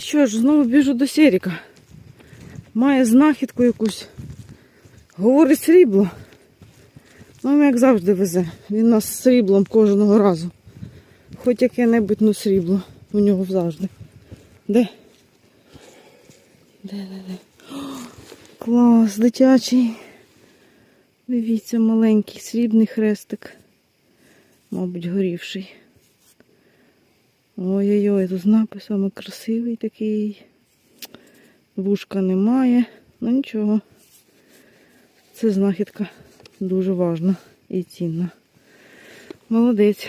Що ж, знову біжу до Серіка. Має знахідку якусь. Говорить срібло. Ну, як завжди везе. Він нас сріблом кожного разу. Хоч яке-небудь ну срібло у нього завжди. Де? Де, де, де? Клас, дитячий. Дивіться, маленький срібний хрестик. Мабуть, горівший. Ой-ой-ой, тут з написами красивий такий. Вушка немає. Ну нічого. Це знахідка дуже важна і цінна. Молодець.